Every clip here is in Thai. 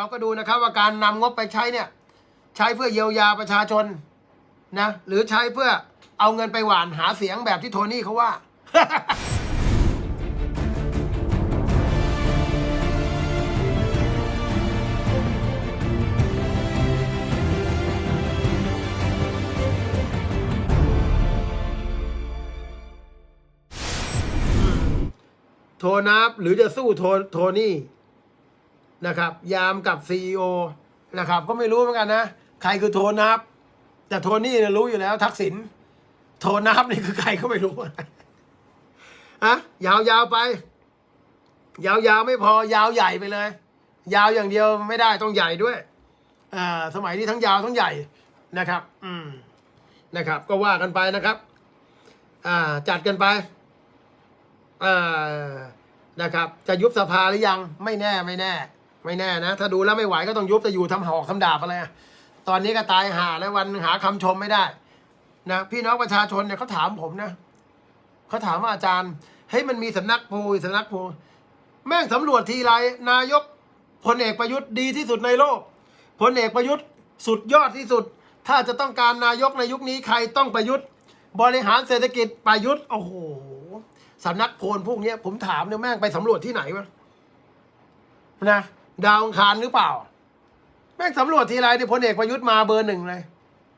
เราก็ดูนะครับว่าการนำงบไปใช้เนี่ย ใช้เพื่อเยียวยาประชาชนนะหรือใช้เพื่อเอาเงินไปหวานหาเสียงแบบที่โทนี่เขาว่า โทนับหรือจะสู้โทโทนี่ นะครับ ยามกับซีอนะครับ ก็ไม่รู้เหมือนกันนะ ใครคือโทนับ แต่โทนี่เนี่ยรู้อยู่แล้ว ทักษิณโทนับนี่คือใครก็ไม่รู้อะยาวๆไป ยาวๆไม่พอยาวใหญ่ไปเลย ยาวอย่างเดียวไม่ได้ต้องใหญ่ด้วยอ่าสมัยนี้ทั้งยาวทั้งใหญ่นะครับ อืมนะครับ ก็ว่ากันไปนะครับ อ่า จัดกันไปอ่อนะครับ จะยุบสภาหรือยังไม่แน่ไม่แน่ ไม่แน่นะ ถ้าดูแล้วไม่ไหวก็ต้องยุบจะอยู่ทำหอกทำดาบอะไรอะตอนนี้ก็ตายหาแล้ววันหาคำชมไม่ได้นะพี่น้องประชาชนเนี่ยเขาถามผมนะเขาถามว่าอาจารย์เฮ้ยมันมีสำนักโพลสำนักโพลแม่งสำรวจทีไรนายกพลเอกประยุทธ์ดีที่สุดในโลกพลเอกประยุทธ์สุดยอดที่สุด ถ้าจะต้องการนายกในยุคนี้ใครต้องประยุทธ์ บริหารเศรษฐกิจประยุทธ์โอ้โหสำนักโพลพวกเนี้ยผมถามเนี่ยแม่งไปสำรวจที่ไหนวะนะ ดาวอังคารหรือเปล่า แม่งสำรวจทีไรเนี่ยพลเอกประยุทธ์มาเบอร์หนึ่งเลย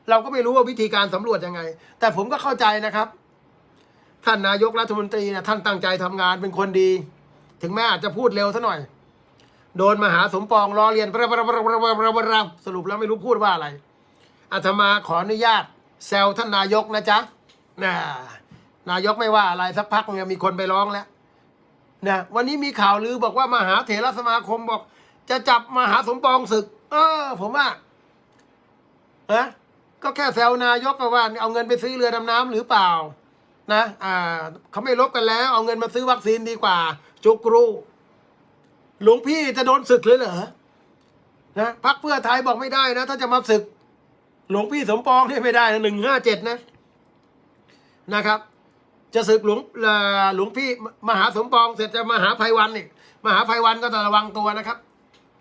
เราก็ไม่รู้ว่าวิธีการสำรวจยังไง แต่ผมก็เข้าใจนะครับ ท่านนายกรัฐมนตรีนะท่านตั้งใจทำงานเป็นคนดี ถึงแม้อาจจะพูดเร็วซะหน่อย โดนมหาสมปองล้อเลียนสรุปแล้วไม่รู้พูดว่าอะไรอาตมาขออนุญาตแซวท่านนายกนะจ๊ะน่านายกไม่ว่าอะไรสักพักเนี่ยมีคนไปร้องแล้วนะวันนี้มีข่าวลือบอกว่ามหาเถรสมาคมบอก จะจับมหาสมปองศึก เออ ผมว่านะก็แค่แซวนายกว่าเอาเงินไปซื้อเรือดำน้ำหรือเปล่า นะอ่าเขาไม่ลบกันแล้ว เอาเงินมาซื้อวัคซีนดีกว่า จุกรูหลวงพี่จะโดนศึกเลยเหรอนะพักเพื่อไทยบอกไม่ได้นะ ถ้าจะมาศึก หลวงพี่สมปองที่ไม่ได้นะหนึ่งห้าเจ็ดนะนะครับ จะศึกหลวงหลวงพี่มหาสมปองเสร็จจะมหาภัยวันนี่มหาภัยวันก็ต้องระวังตัวนะครับ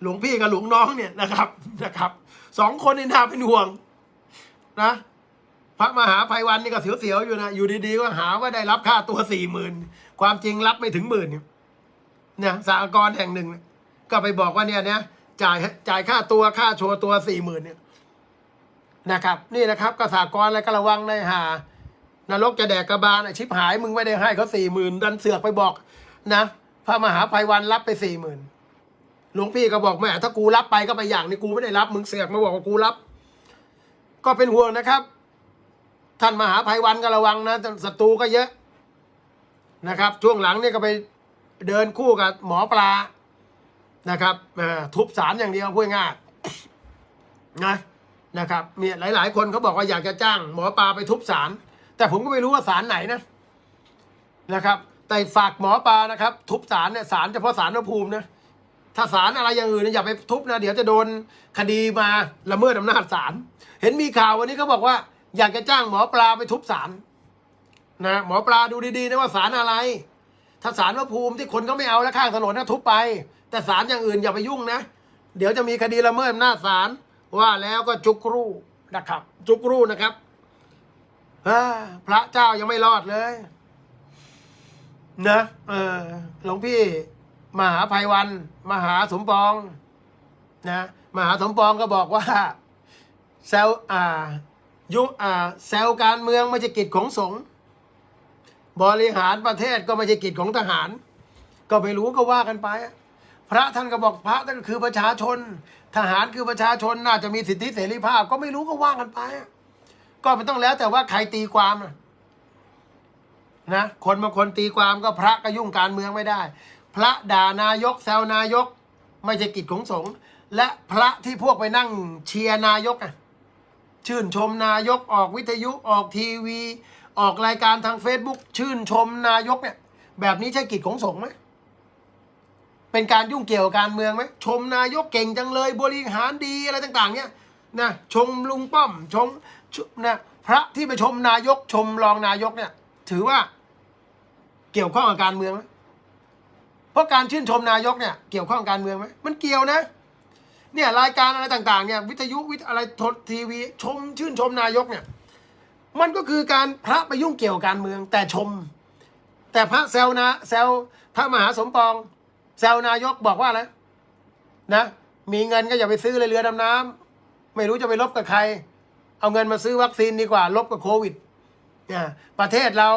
หลวงพี่กับหลวงน้องเนี่ยนะครับนะครับสองคนนี่น่าเป็นห่วงนะพระมหาภัยวันนี่ก็เสียวๆอยู่นะอยู่ดีๆก็หาว่าได้รับค่าตัวสี่หมื่นความจริงรับไม่ถึงหมื่นเนี่ยสากรณ์แห่งหนึ่ง ก็ไปบอกว่าเนี่ยเนี่ยจ่ายจ่ายค่าตัวค่าโชว์ตัวสี่หมื่นเนี่ยนะครับ นี่นะครับก็สากรอะไรก็ระวังในหานรกจะแดกกระบาลชิบหายมึงไม่ได้ให้เขาสี่หมื่นดันเสือกไปบอกนะพระมหาภัยวันรับไปสี่หมื่น หลวงพี่ก็บอกแม่ถ้ากูรับไปก็ไปอย่างนี้กูไม่ได้รับ มึงเสือกมาบอกว่ากูรับ ก็เป็นห่วงนะครับ ท่านมหาภัยวันก็ระวังนะศัตรูก็เยอะนะครับ ช่วงหลังเนี่ยก็ไปเดินคู่กับหมอปลานะครับทุบสารอย่างเดียวพูดง่ายนะนะครับมีหลาย ๆ คนเขาบอกว่าอยากจะจ้าง หมอปลาไปทุบสารแต่ผมก็ไม่รู้ว่าสารไหนนะนะครับ แต่ฝากหมอปลานะครับ ทุบสารเนี่ยสารเฉพาะสารพระภูมินะ ถ้าศาลอะไรอย่างอื่นอย่าไปทุบนะ เดี๋ยวจะโดนคดีมาละเมิดอำนาจศาลเห็นมีข่าววันนี้เขาบอกว่า อยากจะจ้างหมอปลาไปทุบศาลนะหมอปลาดูดีๆนะว่าศาลอะไร ถ้าศาลพระภูมิที่คนเขาไม่เอาแล้วข้างถนนนะทุบไป แต่ศาลอย่างอื่นอย่าไปยุ่งนะ เดี๋ยวจะมีคดีละเมิดอำนาจศาลว่าแล้วก็จุกรูนะครับ จุกรูนะครับพระเจ้ายังไม่รอดเลย นะเออหลวงพี่ มหาภัยวัน มหาสมปองนะมหาสมปองก็บอกว่าแซวอ่ายุอ่าแซวการเมืองไม่ใช่กิจของสงฆ์บริหารประเทศก็ไม่ใช่กิจของทหาร ก็ไม่รู้ก็ว่ากันไป พระท่านก็บอกพระท่านก็คือประชาชน ทหารคือประชาชนน่าจะมีสิทธิเสรีภาพ ก็ไม่รู้ก็ว่ากันไป ก็ไม่ต้องแล้วแต่ว่าใครตีความนะคนบางคนตีความก็พระก็ยุ่งการเมืองไม่ได้ พระด่านายกแซวนายก ไม่ใช่กิจของสงฆ์และพระที่พวกไปนั่งเชียร์นายกอะชื่นชมนายกออกวิทยุออกทีวี ออกรายการทางเฟซบุ๊กชื่นชมนายกเนี่ย แบบนี้ใช่กิจของสงฆ์ไหมเป็นการยุ่งเกี่ยวกับการเมืองไหมชมนายกเก่งจังเลยบริหารดีอะไรต่างๆ เนี่ยนะชมลุงป้อมชมชนะพระที่ไปชมนายกชมรองนายกเนี่ย ถือว่าเกี่ยวข้องกับการเมืองไหม ราะการชื่นชมนายกเนี่ยเกี่ยวข้องกับการเมืองไหมมันเกี่ยวนะเนี่ยรายการอะไรต่างๆเนี่ยวิทยุวิทอะไรทรทีวี ชมชื่นชมนายกเนี่ยมันก็คือการพระไปยุ่งเกี่ยวกับการเมือง แต่ชม แต่พระแซวนะแซวพระมหาสมปอง แซวนายกบอกว่าอะไรนะมีเงินก็อย่าไปซื้อเลยเรือดำน้ำไม่รู้จะไปลบกับใคร เอาเงินมาซื้อวัคซีนดีกว่าลบกับโควิดเนี่ยประเทศเรา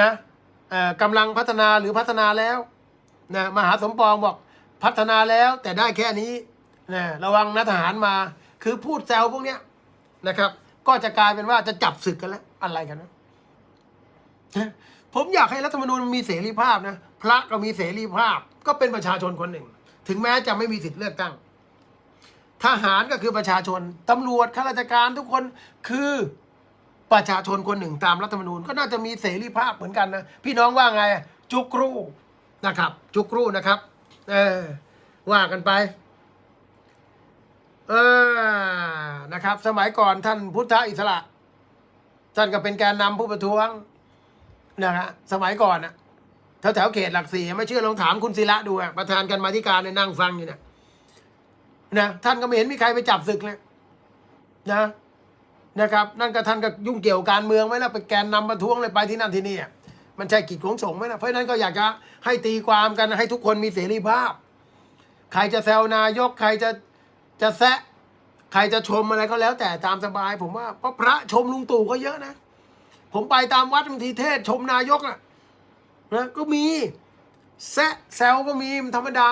นะ กำลังพัฒนาหรือพัฒนาแล้วนะมหาสมปองบอกพัฒนาแล้วแต่ได้แค่นี้นะระวังนะทหารมา คือพูดแซวพวกเนี้ยนะครับ ก็จะกลายเป็นว่าจะจับศึกกันแล้วอะไรกันนะผมอยากให้รัฐธรรมนูญมีเสรีภาพนะพระก็มีเสรีภาพ ก็เป็นประชาชนคนหนึ่ง ถึงแม้จะไม่มีสิทธิ์เลือกตั้ง ทหารก็คือประชาชนตำรวจข้าราชการทุกคนคือ ประชาชนคนหนึ่งตามรัฐธรรมนูญก็น่าจะมีเสรีภาพเหมือนกันนะพี่น้องว่าไงจุกรูนะครับ จุกรูนะครับเออว่ากันไปเออนะครับ สมัยก่อนท่านพุทธอิสระ ท่านก็เป็นแกนนำผู้ประท้วงนะฮะสมัยก่อนอะแถวแถวเขตหลักสี่ไม่เชื่อลองถามคุณศิระดูอะประธานกันมาธิการเนี่ยนั่งฟังอยู่เนี่ยนะท่านก็ไม่เห็นมีใครไปจับศึกเลยนะ นะครับ นั่นก็ท่านก็ยุ่งเกี่ยวการเมืองไหมล่ะไปแกนนำประท้วงเลยไปที่นั่นที่นี่มันใช่กิจของสงฆ์ไหมล่ะเพราะนั้นก็อยากจะให้ตีความกันให้ทุกคนมีเสรีภาพ ใครจะแซวนายกใครจะจะแซะใครจะชมอะไรก็แล้วแต่ตามสบาย ผมว่าเพราะพระชมลุงตู่ก็เยอะนะ ผมไปตามวัดบางทีเทศชมนายกน่ะนะก็มีแซะแซวก็มีมันธรรมดา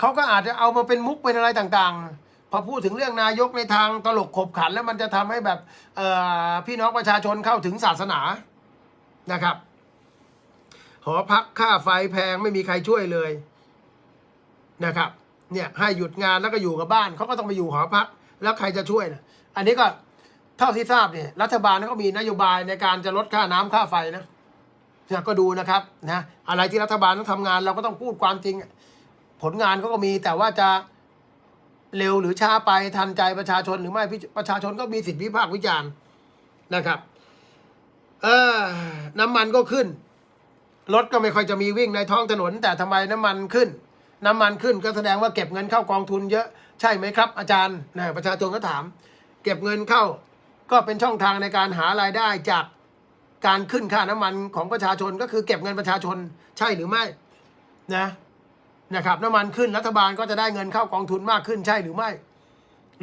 เขาก็อาจจะเอามาเป็นมุกเป็นอะไรต่าง ๆ พอพูดถึงเรื่องนายกในทางตลกขบขันแล้วมันจะทำให้แบบเออพี่น้องประชาชนเข้าถึงศาสนานะครับหอพักค่าไฟแพงไม่มีใครช่วยเลยนะครับ เนี่ยให้หยุดงานแล้วก็อยู่กับบ้านเขาก็ต้องไปอยู่หอพัก แล้วใครจะช่วยนะอันนี้ก็เท่าที่ทราบเนี่ยรัฐบาลก็มีนโยบายในการจะลดค่าน้ำค่าไฟนะเนี่ยก็ดูนะครับนะอะไรที่รัฐบาลต้องทำงานเราก็ต้องพูดความจริง ผลงานเขาก็มีแต่ว่าจะ เร็วหรือช้าไปทันใจประชาชนหรือไม่พี่ประชาชนก็มีสิทธิวิพากษ์วิจารณ์นะครับ เออน้ำมันก็ขึ้นรถก็ไม่ค่อยจะมีวิ่งในท้องถนน แต่ทำไมน้ำมันขึ้น น้ำมันขึ้นก็แสดงว่าเก็บเงินเข้ากองทุนเยอะใช่ไหมครับ อาจารย์นะประชาชนก็ถาม เก็บเงินเข้า ก็เป็นช่องทางในการหารายได้จากการขึ้นค่าน้ำมันของประชาชนก็คือเก็บเงินประชาชนใช่หรือไม่นะ นะครับน้ำมันขึ้นรัฐบาลก็จะได้เงินเข้ากองทุนมากขึ้นใช่หรือไม่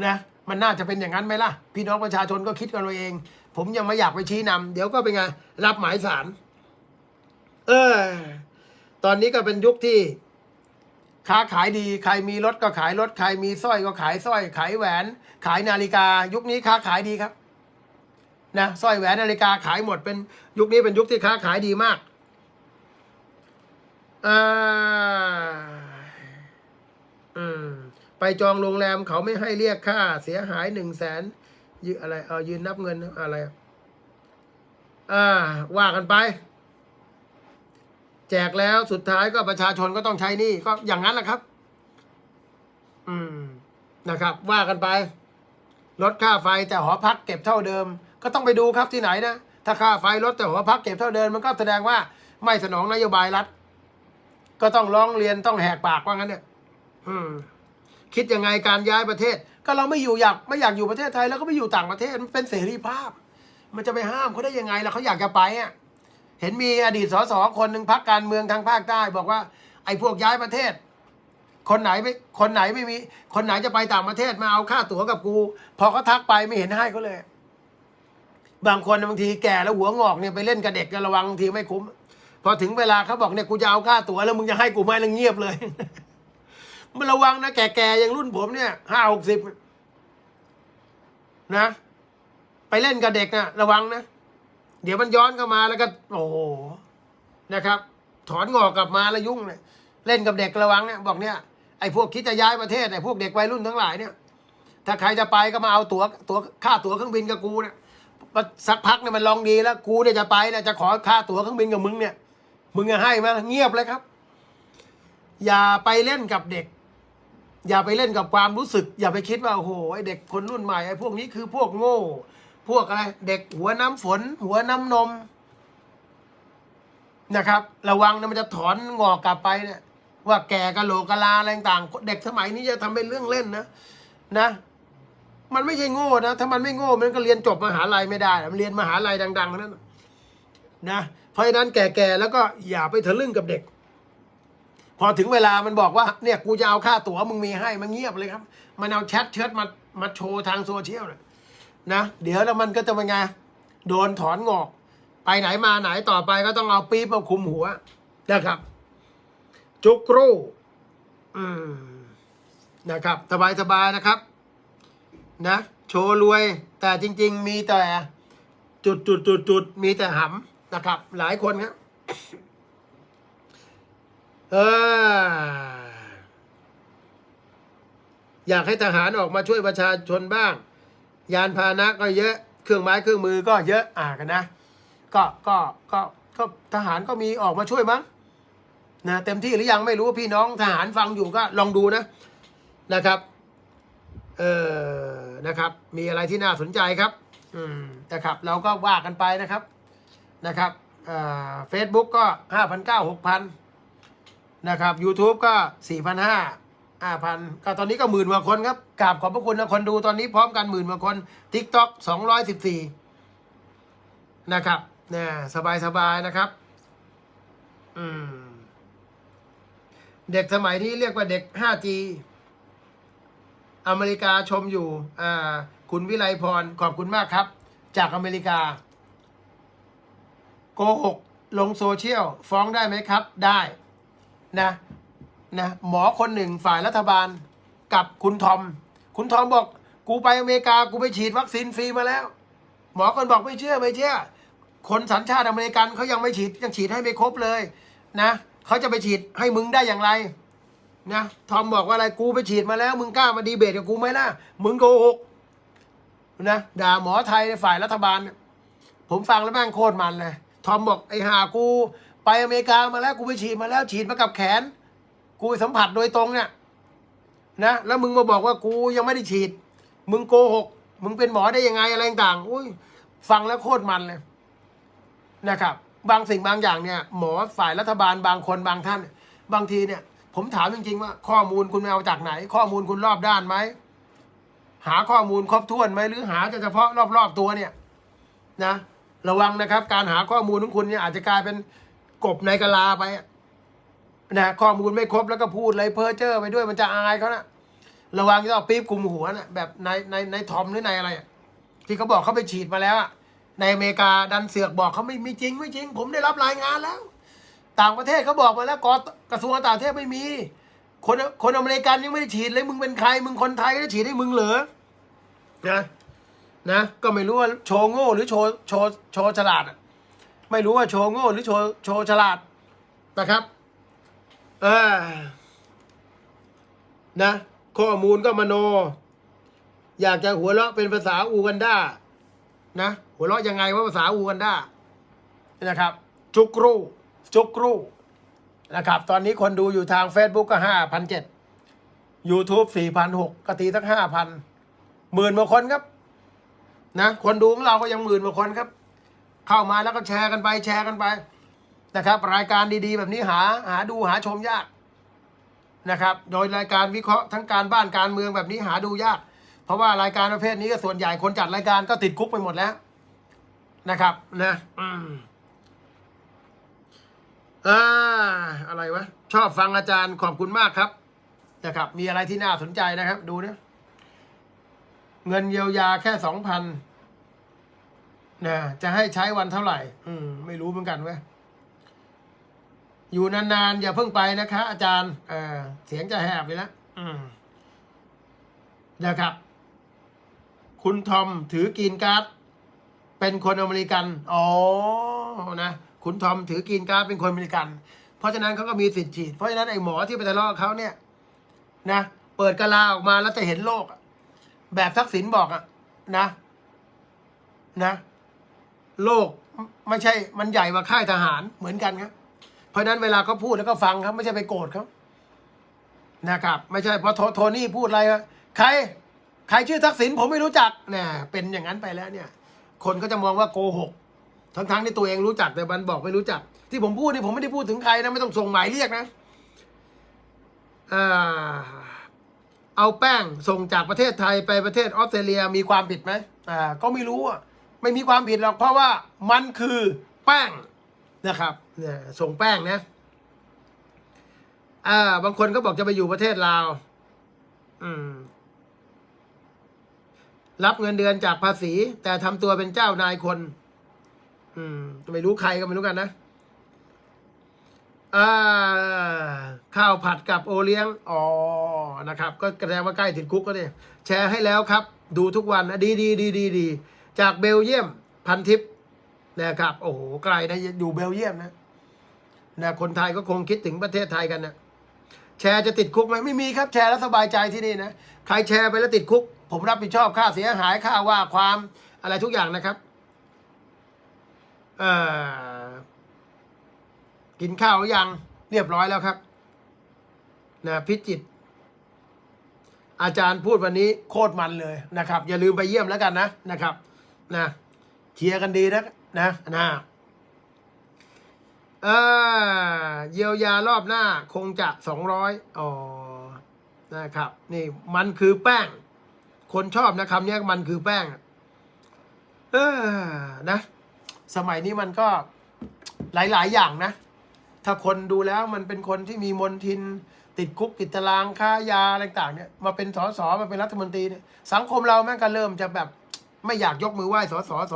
นะมันน่าจะเป็นอย่างนั้นไหมล่ะ พี่น้องประชาชนก็คิดกันเอาเอง ผมยังไม่อยากไปชี้นำเดี๋ยวก็เป็นไงรับหมายสารเออตอนนี้ก็เป็นยุคที่ ค้าขายดี ใครมีรถก็ขายรถใครมีสร้อยก็ขายสร้อย ขายแหวน ขายนาฬิกา ยุคนี้ค้าขายดีครับนะสร้อยแหวนนาฬิกาขายหมดเป็นยุคนี้เป็นยุคที่ค้าขายดีมากอ่า อืม ไปจองโรงแรมเขาไม่ให้เรียกค่า เสียหายหนึ่งแสนยืนอะไรเออยืนนับเงินอะไร อ่า ว่ากันไป แจกแล้วสุดท้ายก็ประชาชนก็ต้องใช้นี่ก็อย่างนั้นแหละครับ อืมนะครับ ว่ากันไป ลดค่าไฟแต่หอพักเก็บเท่าเดิม ก็ต้องไปดูครับที่ไหนนะถ้าค่าไฟลดแต่หอพักเก็บเท่าเดิมมันก็แสดงว่าไม่สนองนโยบายรัฐก็ต้องร้องเรียนต้องแหกปากว่างั้นเนี่ย อืมคิดยังไงการย้ายประเทศ ก็เราไม่อยู่อยากไม่อยากอยู่ประเทศไทยแล้วก็ไม่อยู่ต่างประเทศมันเป็นเสรีภาพ มันจะไปห้ามเขาได้ยังไงล่ะเขาอยากจะไปอะเห็นมีอดีตสสคนหนึ่งพักการเมืองทางภาคใต้ บอกว่า ไอ้พวกย้ายประเทศ คนไหนไม่คนไหนไม่มี คนไหนจะไปต่างประเทศมาเอาค่าตั๋วกับกู พอเขาทักไปไม่เห็นให้เขาเลย บางคนบางทีแก่แล้วหัวงอกเนี่ยไปเล่นกับเด็กก็ระวังบางทีไม่คุ้ม พอถึงเวลาเขาบอกเนี่ยกูจะเอาค่าตั๋วแล้วมึงจะให้กูไหมแล้วเงียบเลย มันระวังนะแก่ๆอย่างรุ่นผมเนี่ยห้าหกสิบนะ ไปเล่นกับเด็กนะระวังนะ เดี๋ยวมันย้อนเข้ามาแล้วก็ โอ้โหนะครับ ถอนงอกกลับมาแล้วยุ่งเลยเล่นกับเด็กระวังเนี่ยบอกเนี่ยไอ้พวกคิดจะย้ายประเทศไอ้พวกเด็กวัยรุ่นทั้งหลายเนี่ย ถ้าใครจะไปก็มาเอาตั๋วตั๋วค่าตั๋วเครื่องบินกับกูเนี่ยสักพักเนี่ยมันลองดีแล้วกูเนี่ยจะไปเนี่ยจะขอค่าตั๋วเครื่องบินกับมึงเนี่ย มึงจะให้ไหมเงียบเลยครับ อย่าไปเล่นกับเด็ก อย่าไปเล่นกับความรู้สึก อย่าไปคิดว่าโอ้โหไอ้เด็กคนรุ่นใหม่ไอ้พวกนี้คือพวกโง่ พวกอะไร เด็กหัวน้ำฝน หัวน้ำนมนะครับ ระวังนะมันจะถอนงอกกลับไปเนี่ย ว่าแก่กะโหลกกะลาอะไรต่างเด็กสมัยนี้จะทำเป็นเรื่องเล่นนะนะ มันไม่ใช่โง่นะถ้ามันไม่โง่มันก็เรียนจบมหาลัยไม่ได้มันเรียนมหาลัยดังๆนั้นนะเพราะฉะนั้นแก่ๆแล้วก็อย่าไปทะลึ่งกับเด็ก อถึงเวลามันบอกว่าเนี่ยกูจะเอาค่าตั๋วมึงมีให้มันเงียบเลยครับ มันเอาแชทเชิดมามาโชว์ทางโซเชียลนะเดี๋ยวแล้วมันก็จะเป็นไงโดนถอนงอก ไปไหนมาไหนต่อไปก็ต้องเอาปี๊บมาคุมหัวนะครับ จุกรูอืมนะครับ สบายสบายๆนะครับ นะ โชว์รวย แต่จริง ๆ มีแต่ จุดจุดจุดจุดมีแต่หำนะครับ หลายคนครับ เอออยากให้ทหารออกมาช่วยประชาชนบ้าง ยานพาหนะก็เยอะ เครื่องไม้เครื่องมือก็เยอะอ่ากันนะ ก็ก็ก็ก็ทหารก็มีออกมาช่วยมั้งนะเต็มที่หรือยังไม่รู้พี่น้องทหารฟังอยู่ก็ลองดูนะนะครับ เออนะครับ มีอะไรที่น่าสนใจครับ อืมนะครับ เราก็ว่ากันไปนะครับนะครับเฟซบุ๊กก็ห้าพันเก้าหกพัน นะครับ YouTube ก็สี่พันห้าพันก็ตอนนี้ก็หมื่นกว่าคนครับกราบขอบพระคุณนะคนดูตอนนี้พร้อมกันหมื่นกว่าคน TikTok สองร้อยสิบสี่นะครับเนี่ยสบายสบายๆนะครับ อืม เด็กสมัยนี้เรียกว่าเด็ก 5G อเมริกาชมอยู่ อ่า คุณวิไลพร ขอบคุณมากครับ จากอเมริกา โกหก ลงโซเชียล ฟ้องได้ไหมครับ ได้ นะนะหมอคนหนึ่งฝ่ายรัฐบาลกับคุณทอม คุณทอมบอก กูไปอเมริกากูไปฉีดวัคซีนฟรีมาแล้ว หมอคนบอกไม่เชื่อไม่เชื่อ คนสัญชาติอเมริกันเขายังไม่ฉีดยังฉีดให้ไม่ครบเลยนะเขาจะไปฉีดให้มึงได้อย่างไรนะทอมบอกว่าอะไรกูไปฉีดมาแล้ว มึงกล้ามาดีเบตกับกูไหมล่ะมึงโกหกนะด่าหมอไทยในฝ่ายรัฐบาล ผมฟังแล้วแม่งโคตรมันเลยทอมบอกไอ้หากู ไปอเมริกามาแล้วกูไปฉีดมาแล้วฉีดมากับแขน กูไปสัมผัสโดยตรงเนี่ยนะแล้วมึงมาบอกว่ากูยังไม่ได้ฉีด มึงโกหก มึงเป็นหมอได้ยังไงอะไรต่างๆอุ้ยฟังแล้วโคตรมันเลยนะครับ บางสิ่งบางอย่างเนี่ย หมอฝ่ายรัฐบาลบางคนบางท่าน บางทีเนี่ย ผมถามจริงๆว่า ข้อมูลคุณเอาจากไหน ข้อมูลคุณรอบด้านไหมหาข้อมูลครบถ้วนไหมหรือหาเฉพาะรอบๆตัวเนี่ย นะ ระวังนะครับ การหาข้อมูลของคุณเนี่ยอาจจะกลายเป็น กบในกะลาไปนะข้อมูลไม่ครบแล้วก็พูดเลยเพ้อเจ้อไปด้วยมันจะอายเขานะระวังจะเอาปี๊บคุมหัวนะแบบในในในทอมหรือในอะไรที่เขาบอกเขาไปฉีดมาแล้วในอเมริกาดันเสือกบอกเขาไม่ไม่จริงไม่จริง ผมได้รับรายงานแล้ว ต่างประเทศเขาบอกมาแล้วกกระทรวงต่างประเทศไม่มี คนคนอเมริกันยังไม่ได้ฉีดเลยมึงเป็นใคร มึงคนไทยก็จะฉีดให้มึงเหรอนะนะก็ไม่รู้ว่าโชว์โง่หรือโชว์โชว์โชว์ฉลาดอะ ไม่รู้ว่าโชว์โง่หรือโชว์โชว์ฉลาดนะครับ เออนะ ข้อมูลก็มโน อยากจะหัวเราะเป็นภาษาอูกันดานะ หัวเราะยังไงว่าภาษาอูกันดานะครับ จุกรูจุกรูนะครับ ตอนนี้คนดูอยู่ทาง Facebook ก็ห้าพันเจ็ดยูทูบสี่พันหกกตีสักห้าพันหมื่นกว่าคนครับ นะ คนดูของเราก็ยังหมื่นกว่าคนครับ เข้ามาแล้วก็แชร์กันไปแชร์กันไปนะครับ รายการดีๆ แบบนี้หาหาดูหาชมยากนะครับ โดยรายการวิเคราะห์ทั้งการบ้านการเมืองแบบนี้หาดูยาก เพราะว่ารายการประเภทนี้ก็ส่วนใหญ่คนจัดรายการก็ติดคุกไปหมดแล้วนะครับนะอืมอ่าอะไรวะ ชอบฟังอาจารย์ขอบคุณมากครับนะครับ มีอะไรที่น่าสนใจนะครับ ดูนะ เงินเยียวยาแค่สองพัน นะจะให้ใช้วันเท่าไหร่ อืม ไม่รู้เหมือนกันเว้ยอยู่นานๆอย่าเพิ่งไปนะคะ อาจารย์เออเสียงจะแหบไปแล้วอืมนะครับ คุณทอมถือกีนการ์ดเป็นคนอเมริกันอ๋อนะคุณทอมถือกีนการ์ดเป็นคนอเมริกัน เพราะฉะนั้นเขาก็มีสิทธิ์ฉีดเพราะฉะนั้นไอ้หมอที่ไปทะเลาะเขาเนี่ย นะเปิดกะลาออกมาแล้วจะเห็นโลกแบบทักษิณบอกอะนะ นะ โลกไม่ใช่มันใหญ่กว่าค่ายทหารเหมือนกันครับ เพราะนั้นเวลาเขาพูดแล้วก็ฟังครับ ไม่ใช่ไปโกรธเขานะครับ ไม่ใช่พราะโทโทนี่พูดอะไรใคร ใครชื่อทักษิณผมไม่รู้จักเนี่ยเป็นอย่างนั้นไปแล้วเนี่ย คนก็จะมองว่าโกหก ทั้งๆที่ตัวเองรู้จักแต่มันบอกไม่รู้จัก ที่ผมพูดนี่ผมไม่ได้พูดถึงใครนะไม่ต้องส่งหมายเรียกนะเอ่อเอาแป้งส่งจากประเทศไทยไปประเทศออสเตรเลียมีความผิดไหมอ่าก็ไม่รู้อะ ไม่มีความผิดหรอกเพราะว่ามันคือแป้งนะครับเนี่ยส่งแป้งนะอ่าบางคนก็บอกจะไปอยู่ประเทศลาว อืม รับเงินเดือนจากภาษี แต่ทำตัวเป็นเจ้านายคน อืมไม่รู้ใครก็ไม่รู้กันนะอ่าข้าวผัดกับโอเลี้ยง อ๋อ นะครับ ก็แสดงว่าใกล้ถึงคุกก็เนี่ยแชร์ให้แล้วครับ ดูทุกวันดีดีดีดีดี จากเบลเยียมพันทิปนะครับโอ้โหไกลนะอยู่เบลเยียมนะนะคนไทยก็คงคิดถึงประเทศไทยกันนะแชร์จะติดคุกไหมไม่มีครับแชร์แล้วสบายใจที่นี่นะใครแชร์ไปแล้วติดคุก ผมรับผิดชอบค่าเสียหายค่าว่าความอะไรทุกอย่างนะครับเออกินข้าวหรือยังเรียบร้อยแล้วครับนะพิจิตอาจารย์พูดวันนี้โคตรมันเลยนะครับ อย่าลืมไปเยี่ยมแล้วกันนะนะครับ นะเชียร์กันดีนะนะนะเออเยียวยารอบหน้าคงจะสองร้อยอ๋อนะครับ นี่มันคือแป้ง คนชอบนะคำนี้มันคือแป้งเออนะ สมัยนี้มันก็หลาย ๆ อย่างนะ ถ้าคนดูแล้วมันเป็นคนที่มีมนทิน ติดคุกติดตารางค้ายาอะไรต่างๆเนี่ย มาเป็นสสมาเป็นรัฐมนตรีเนี่ยสังคมเราแม่งก็เริ่มจะแบบ ไม่อยากยกมือไหว้สสส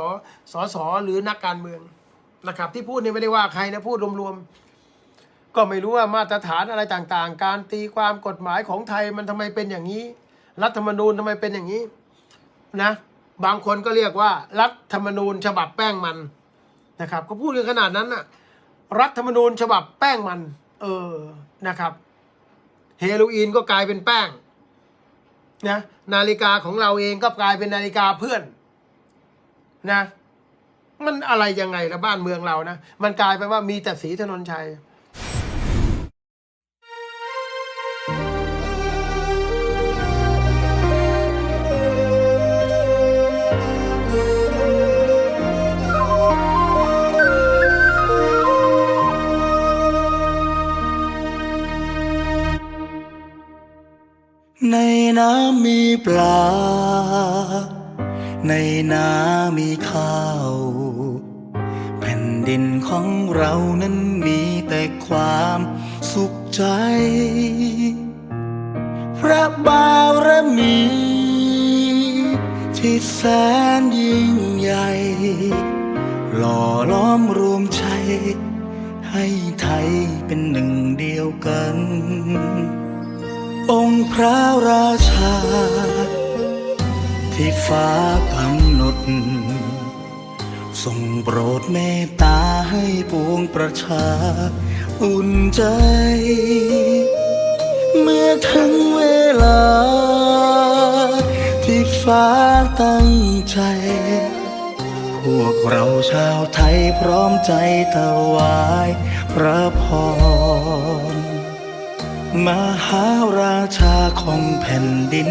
สสหรือนักการเมืองนะครับ ที่พูดนี่ไม่ได้ว่าใครนะพูดรวมๆก็ไม่รู้ว่ามาตรฐานอะไรต่างๆ การตีความกฎหมายของไทยมันทำไมเป็นอย่างนี้ รัฐธรรมนูญทำไมเป็นอย่างนี้นะบางคนก็เรียกว่า รัฐธรรมนูญฉบับแป้งมันนะครับ ก็พูดกันขนาดนั้นน่ะ รัฐธรรมนูญฉบับแป้งมัน เออนะครับ เฮโรอีนก็กลายเป็นแป้งนะนาฬิกาของเราเองก็กลายเป็นนาฬิกาเพื่อน นะ มันอะไรยังไงละบ้านเมืองเรานะ มันกลายเป็นว่ามีแต่สีถนนชัยในน้ำมีปลา ในนามีข้าว แผ่นดินของเรานั้นมีแต่ความสุขใจ พระบารมี ที่แสนยิ่งใหญ่ หล่อล้อมรวมใจ ให้ไทยเป็นหนึ่งเดียวกัน องค์พระราชา ที่ฟ้ากำหนด ทรงโปรดเมตตาให้ปวงประชา อุ่นใจ เมื่อถึงเวลา ที่ฟ้าตั้งใจ พวกเราชาวไทยพร้อมใจถวายพระพรมหาราชาของแผ่นดิน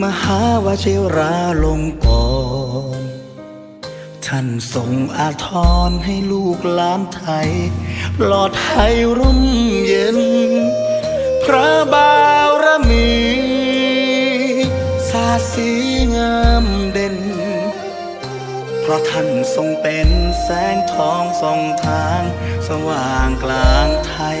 มหาวชิราลงกรท่านทรงอาทรให้ลูกหลานไทยปลอดภัยร่มเย็น พระบารมีสาสีงามเด่น เพราะท่านทรงเป็นแสงทองส่องทาง สว่างกลางไทย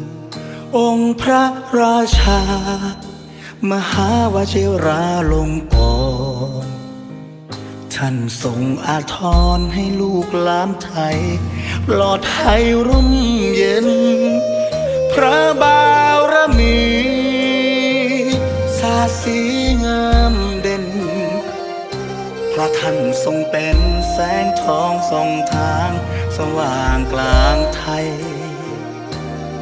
องค์พระราชา มหาวชิราลงกรท่านทรงอาทรให้ลูกหลานไทยปลอดภัยร่มเย็น พระบารมีสาสีงามเด่น พระท่านทรงเป็นแสงทองส่องทาง สว่างกลางไทย